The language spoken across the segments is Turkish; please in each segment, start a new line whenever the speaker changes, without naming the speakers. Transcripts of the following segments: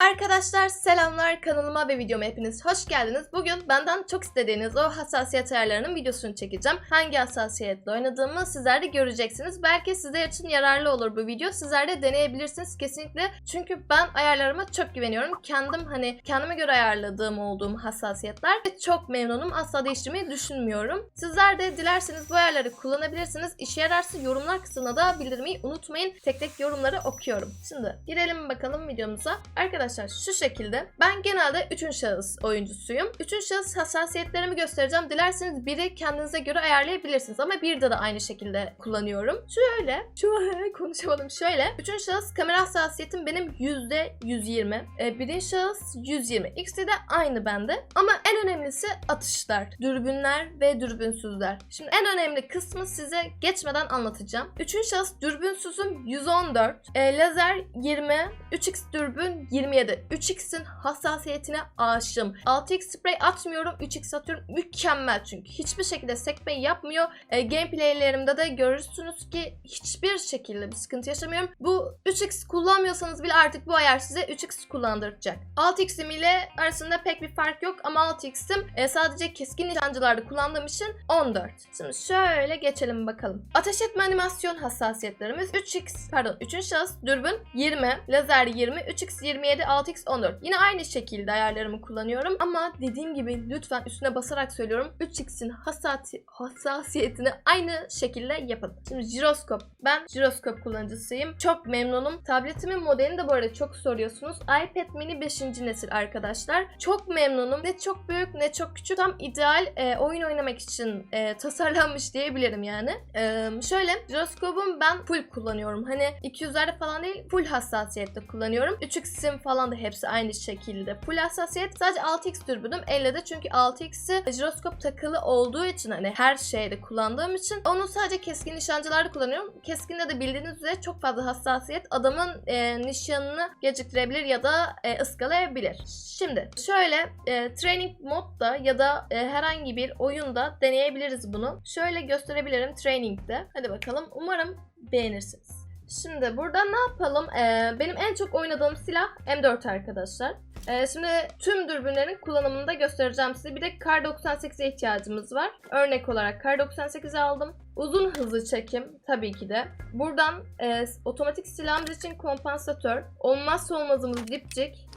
Arkadaşlar selamlar kanalıma ve videoma hepiniz hoş geldiniz. Bugün benden çok istediğiniz o hassasiyet ayarlarının videosunu çekeceğim. Hangi hassasiyetle oynadığımı sizler de göreceksiniz. Belki sizler için yararlı olur bu video. Sizler de deneyebilirsiniz kesinlikle. Çünkü ben ayarlarıma çok güveniyorum. Kendim hani kendime göre ayarladığım olduğum hassasiyetler ve çok memnunum. Asla değiştirmeyi düşünmüyorum. Sizler de dilerseniz bu ayarları kullanabilirsiniz. İşe yararsa yorumlar kısmına da bildirmeyi unutmayın. Tek tek yorumları okuyorum. Şimdi girelim bakalım videomuza. Arkadaşlar şu şekilde. Ben genelde 3. şahıs oyuncusuyum. 3. şahıs hassasiyetlerimi göstereceğim. Dilerseniz biri kendinize göre ayarlayabilirsiniz ama bir de de aynı şekilde kullanıyorum. Şöyle, şöyle konuşamadım. Şöyle, 3. şahıs kamera hassasiyetim benim %120. Ee, birinci şahıs 120. İkisi de aynı bende. Ama en önemlisi atışlar. Dürbünler ve dürbünsüzler. Şimdi en önemli kısmı size geçmeden anlatacağım. 3. şahıs dürbünsüzüm 114. E, lazer 20. 3x dürbün 27. 3x'in hassasiyetine aşığım. 6x sprey atmıyorum. 3x atıyorum. Mükemmel çünkü. Hiçbir şekilde sekmeyi yapmıyor. E, gameplaylerimde de görürsünüz ki hiçbir şekilde bir sıkıntı yaşamıyorum. Bu 3x kullanmıyorsanız bile artık bu ayar size 3x kullandıracak. 6x'im ile arasında pek bir fark yok ama 6x'im e, sadece keskin nişancılarda kullandığım için 14. Şimdi şöyle geçelim bakalım. Ateş etme animasyon hassasiyetlerimiz 3x pardon 3. şahıs dürbün 20, lazer 20, 3x 27, 6x 14. Yine aynı şekilde ayarlarımı kullanıyorum ama dediğim gibi lütfen üstüne basarak söylüyorum 3x'in hassasi- hassasiyetini aynı şekilde yapın. Şimdi jiroskop. Ben jiroskop kullanıcısıyım. Çok memnunum. Tabletimin modelini de bu arada çok soruyorsunuz. iPad mini 5. nesil arkadaşlar. Çok memnunum. Ne çok büyük ne çok küçük. Tam ideal e, oyun oynamak için e, tasarlanmış diyebilirim yani. E, şöyle jiroskopum ben full kullanıyorum. Hani 200'lerde falan değil full hassasiyette kullanıyorum. 3x'im falan da hepsi aynı şekilde. Full hassasiyet. Sadece 6x dürbünüm elle de çünkü 6x'i jiroskop takılı olduğu için hani her şeyde kullandığım için onu sadece keskin nişancılarda kullanıyorum. Keskinde de bildiğiniz üzere çok fazla hassasiyet adamın e, nişanını geciktirebilir ya da e, ıskalayabilir. Şimdi şöyle e, training modda ya da e, herhangi bir oyunda deneyebiliriz bunu. Şöyle gösterebilirim training'de. Hadi bakalım. Umarım beğenirsiniz. Şimdi burada ne yapalım? Ee, benim en çok oynadığım silah M4 arkadaşlar. Ee, şimdi tüm dürbünlerin kullanımını da göstereceğim size. Bir de Kar 98'e ihtiyacımız var. Örnek olarak Kar 98'i aldım. Uzun hızlı çekim tabii ki de. Buradan e, otomatik silahımız için kompansatör. Olmazsa olmazımız dipçik.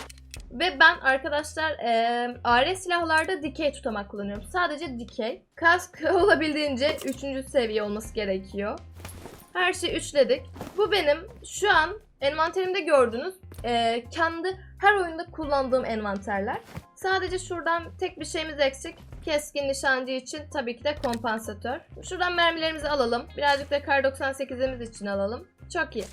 Ve ben arkadaşlar e, AR silahlarda dikey tutamak kullanıyorum. Sadece dikey. Kask olabildiğince 3. seviye olması gerekiyor. Her şeyi üçledik. Bu benim şu an envanterimde gördüğünüz e, kendi her oyunda kullandığım envanterler. Sadece şuradan tek bir şeyimiz eksik. Keskin nişancı için tabii ki de kompansatör. Şuradan mermilerimizi alalım. Birazcık da kar 98'imiz için alalım. Çok iyi.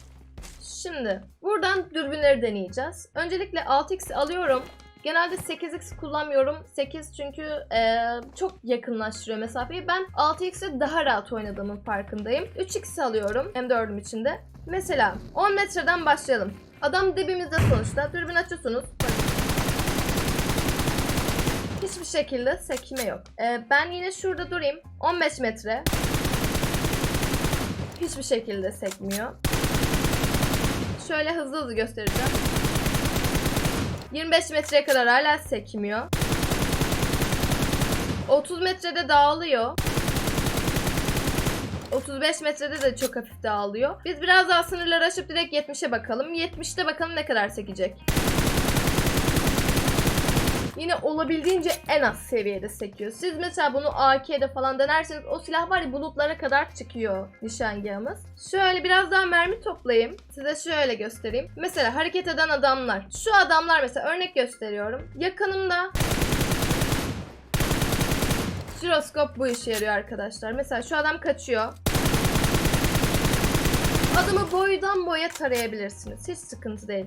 Şimdi buradan dürbünleri deneyeceğiz. Öncelikle 6x alıyorum. Genelde 8x kullanmıyorum. 8 çünkü e, çok yakınlaştırıyor mesafeyi. Ben 6x'e daha rahat oynadığımın farkındayım. 3x alıyorum M4'üm içinde. Mesela 10 metreden başlayalım. Adam dibimizde sonuçta. Dürbün açıyorsunuz. Hiçbir şekilde sekme yok. E, ben yine şurada durayım. 15 metre. Hiçbir şekilde sekmiyor. Şöyle hızlı hızlı göstereceğim. 25 metreye kadar hala sekmiyor. 30 metrede dağılıyor. 35 metrede de çok hafif dağılıyor. Biz biraz daha sınırları aşıp direkt 70'e bakalım. 70'te bakalım ne kadar sekecek. Yine olabildiğince en az seviyede sekiyor. Siz mesela bunu AK'de falan denerseniz o silah var ya bulutlara kadar çıkıyor nişangahımız. Şöyle biraz daha mermi toplayayım. Size şöyle göstereyim. Mesela hareket eden adamlar. Şu adamlar mesela örnek gösteriyorum. Yakınımda Jiroskop bu işe yarıyor arkadaşlar. Mesela şu adam kaçıyor. Adamı boydan boya tarayabilirsiniz. Hiç sıkıntı değil.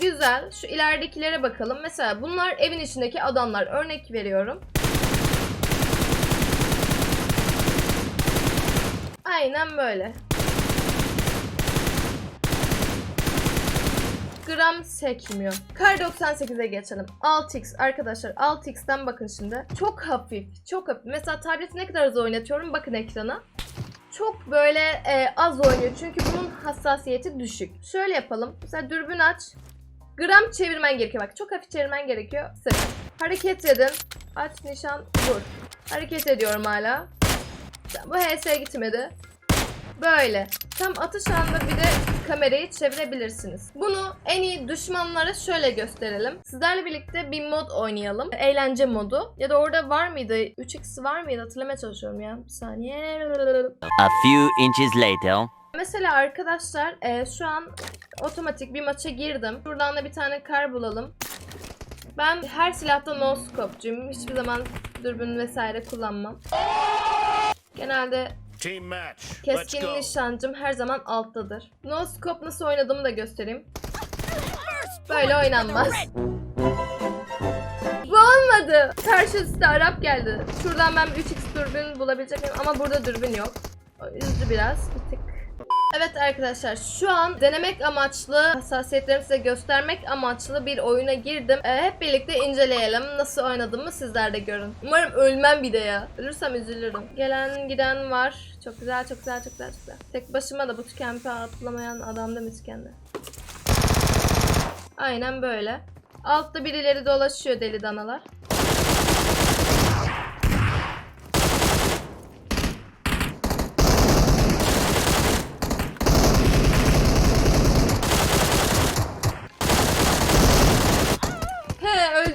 Güzel. Şu ileridekilere bakalım. Mesela bunlar evin içindeki adamlar. Örnek veriyorum. Aynen böyle. gram sekmiyor. Kar 98'e geçelim. 6x arkadaşlar 6x'ten bakın şimdi. Çok hafif. Çok hafif. Mesela tableti ne kadar hızlı oynatıyorum. Bakın ekrana. çok böyle e, az oynuyor. Çünkü bunun hassasiyeti düşük. Şöyle yapalım. Mesela dürbün aç. Gram çevirmen gerekiyor. Bak çok hafif çevirmen gerekiyor. Sık. Hareket edin. Aç nişan vur. Hareket ediyorum hala. Bu HS gitmedi. Böyle. Tam atış anında bir de kamerayı çevirebilirsiniz. Bunu en iyi düşmanlara şöyle gösterelim. Sizlerle birlikte bir mod oynayalım. Eğlence modu. Ya da orada var mıydı? 3x var mıydı? Hatırlamaya çalışıyorum ya. Bir saniye.
A few inches later.
Mesela arkadaşlar e, şu an otomatik bir maça girdim. Buradan da bir tane kar bulalım. Ben her silahta no scope'cuyum. Hiçbir zaman dürbün vesaire kullanmam. Genelde keskin nişancım her zaman alttadır. No scope nasıl oynadığımı da göstereyim. Böyle oynanmaz. Bu olmadı. Karşısında Arap geldi. Şuradan ben bir 3x dürbün bulabilecek miyim? Ama burada dürbün yok. Üzdü biraz. Bir tık. Evet arkadaşlar şu an denemek amaçlı, hassasiyetlerimi size göstermek amaçlı bir oyuna girdim. Ee, hep birlikte inceleyelim. Nasıl oynadığımı sizler de görün. Umarım ölmem bir de ya. Ölürsem üzülürüm. Gelen giden var. Çok güzel, çok güzel, çok güzel, çok güzel. Tek başıma da bu tükempe atlamayan adam da kendi. Aynen böyle. Altta birileri dolaşıyor deli danalar.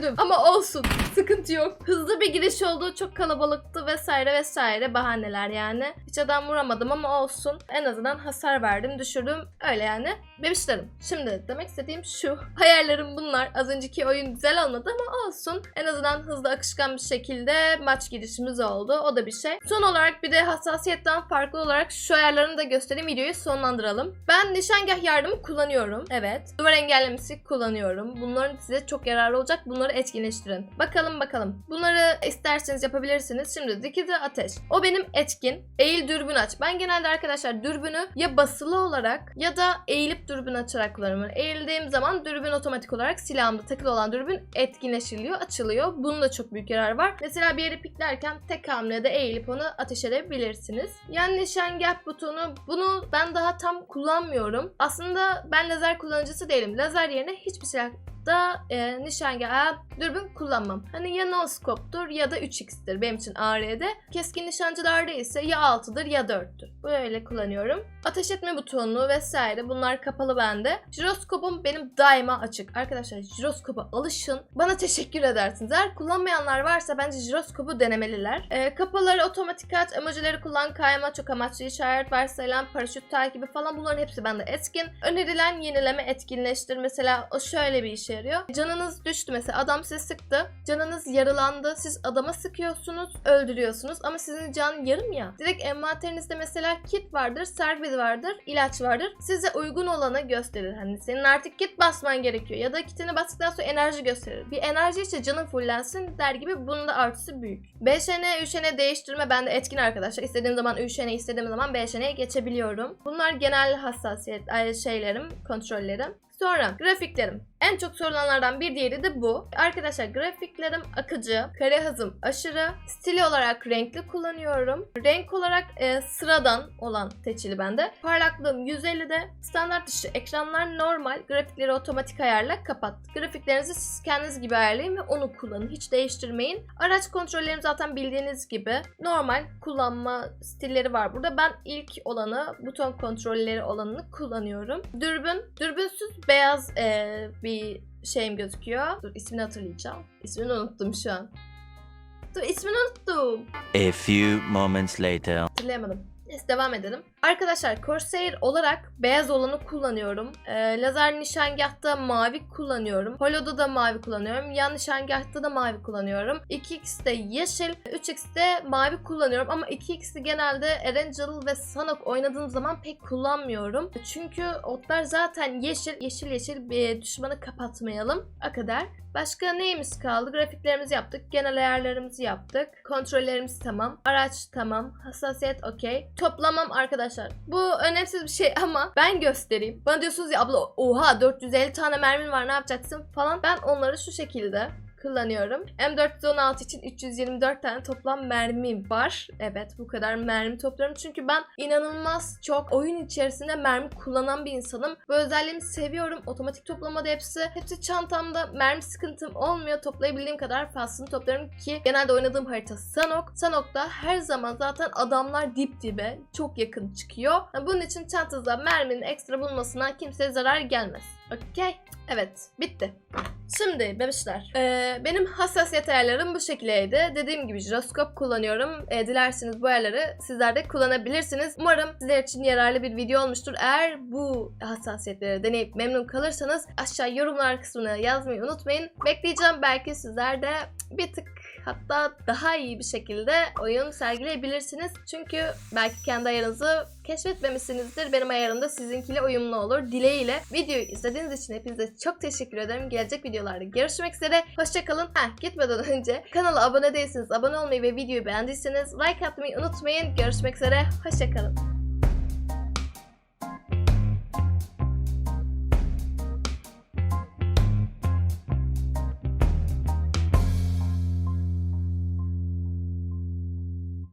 He öldüm ama olsun sıkıntı yok. Hızlı bir giriş olduğu çok kalabalıktı vesaire vesaire bahaneler yani. Hiç adam vuramadım ama olsun. En azından hasar verdim düşürdüm öyle yani. Bebişlerim şimdi demek istediğim şu. Hayallerim bunlar. Az önceki oyun güzel olmadı ama olsun. En azından hızlı akışkan bir şekilde maç girişimiz oldu. O da bir şey. Son olarak bir de hassasiyetten farklı olarak şu ayarlarını da göstereyim. Videoyu sonlandıralım. Ben nişangah yardımı kullanıyorum. Evet. Duvar engellemesi kullanıyorum. Bunların size çok yararlı olacak. Bunları etkinleştirin. Bakalım bakalım. Bunları isterseniz yapabilirsiniz. Şimdi dikide ateş. O benim etkin. Eğil dürbün aç. Ben genelde arkadaşlar dürbünü ya basılı olarak ya da eğilip dürbün açarak kullanıyorum. Eğildiğim zaman dürbün otomatik olarak silahımda takılı olan dürbün etkinleştiriliyor, açılıyor. Bunun da çok büyük yararı var. Mesela bir yeri piklerken tek hamlede eğilip onu ateş edebilirsiniz. Yan nişangah butonu bunu ben daha tam kullanmıyorum. Aslında ben lazer kullanıcısı değilim. Lazer yerine hiçbir silah da e, nişangah dürbün kullanmam. Hani ya no scope'dur ya da 3x'tir benim için AR'de. Keskin nişancılarda ise ya 6'dır ya 4'tür. Böyle kullanıyorum. Ateş etme butonu vesaire bunlar kapalı bende. Jiroskopum benim daima açık. Arkadaşlar jiroskopa alışın. Bana teşekkür edersiniz. Eğer kullanmayanlar varsa bence jiroskopu denemeliler. E, kapaları otomatik aç, emojileri kullan, kayma, çok amaçlı işaret, varsayılan, paraşüt takibi falan bunların hepsi bende etkin. Önerilen yenileme etkinleştir. Mesela o şöyle bir işe yarıyor. Canınız düştü mesela adam sizi sıktı. Canınız yaralandı. Siz adama sıkıyorsunuz, öldürüyorsunuz ama sizin can yarım ya. Direkt envanterinizde mesela kit vardır, servis vardır, ilaç vardır. Size uygun olanı gösterir. Hani senin artık kit basman gerekiyor ya da kitini bastıktan sonra enerji gösterir. Bir enerji işte canın fullensin der gibi bunun da artısı büyük. BŞN, ÜŞN değiştirme bende etkin arkadaşlar. İstediğim zaman ÜŞN, istediğim zaman BŞN'ye geçebiliyorum. Bunlar genel hassasiyet şeylerim, kontrollerim. Sonra grafiklerim. En çok sorulanlardan bir diğeri de bu. Arkadaşlar grafiklerim akıcı, kare hızım aşırı, stili olarak renkli kullanıyorum. Renk olarak e, sıradan olan seçili bende. Parlaklığım 150'de. Standart dışı ekranlar normal. Grafikleri otomatik ayarla kapat. Grafiklerinizi siz kendiniz gibi ayarlayın ve onu kullanın. Hiç değiştirmeyin. Araç kontrollerim zaten bildiğiniz gibi normal kullanma stilleri var burada. Ben ilk olanı, buton kontrolleri olanını kullanıyorum. Dürbün, dürbünsüz beyaz e, bir şeyim gözüküyor. Dur ismini hatırlayacağım. İsmini unuttum şu an. Dur ismini unuttum.
A few moments later.
Hatırlayamadım. Neyse devam edelim. Arkadaşlar Corsair olarak beyaz olanı kullanıyorum. Ee, lazer nişangahta mavi kullanıyorum. Holo'da da mavi kullanıyorum. Yan nişangahta da mavi kullanıyorum. 2x'te yeşil, 3x'te mavi kullanıyorum. Ama 2x'i genelde Erangel ve Sanok oynadığım zaman pek kullanmıyorum. Çünkü otlar zaten yeşil, yeşil yeşil bir düşmanı kapatmayalım. O kadar. Başka neyimiz kaldı? Grafiklerimizi yaptık. Genel ayarlarımızı yaptık. Kontrollerimiz tamam. Araç tamam. Hassasiyet okey. Toplamam arkadaşlar. Bu önemsiz bir şey ama ben göstereyim. Bana diyorsunuz ya abla oha 450 tane mermin var ne yapacaksın falan. Ben onları şu şekilde kullanıyorum. M416 için 324 tane toplam mermim var. Evet bu kadar mermi topluyorum. Çünkü ben inanılmaz çok oyun içerisinde mermi kullanan bir insanım. Bu özelliğimi seviyorum. Otomatik toplamada hepsi. Hepsi çantamda. Mermi sıkıntım olmuyor. Toplayabildiğim kadar fazlasını topluyorum ki genelde oynadığım harita Sanok. Sanok'ta her zaman zaten adamlar dip dibe çok yakın çıkıyor. Bunun için çantanızda merminin ekstra bulmasına kimseye zarar gelmez. Okey. Evet. Bitti. Şimdi bebişler. eee, benim hassasiyet ayarlarım bu şekildeydi. Dediğim gibi jiroskop kullanıyorum. Eee, dilerseniz bu ayarları sizler de kullanabilirsiniz. Umarım sizler için yararlı bir video olmuştur. Eğer bu hassasiyetleri deneyip memnun kalırsanız aşağı yorumlar kısmına yazmayı unutmayın. Bekleyeceğim. Belki sizler de bir tık hatta daha iyi bir şekilde oyun sergileyebilirsiniz. Çünkü belki kendi ayarınızı keşfetmemişsinizdir. Benim ayarım da sizinkiyle uyumlu olur. Dileğiyle videoyu izlediğiniz için hepinize çok teşekkür ederim. Gelecek videolarda görüşmek üzere. Hoşçakalın. Heh, gitmeden önce kanala abone değilseniz abone olmayı ve videoyu beğendiyseniz like atmayı unutmayın. Görüşmek üzere. Hoşçakalın.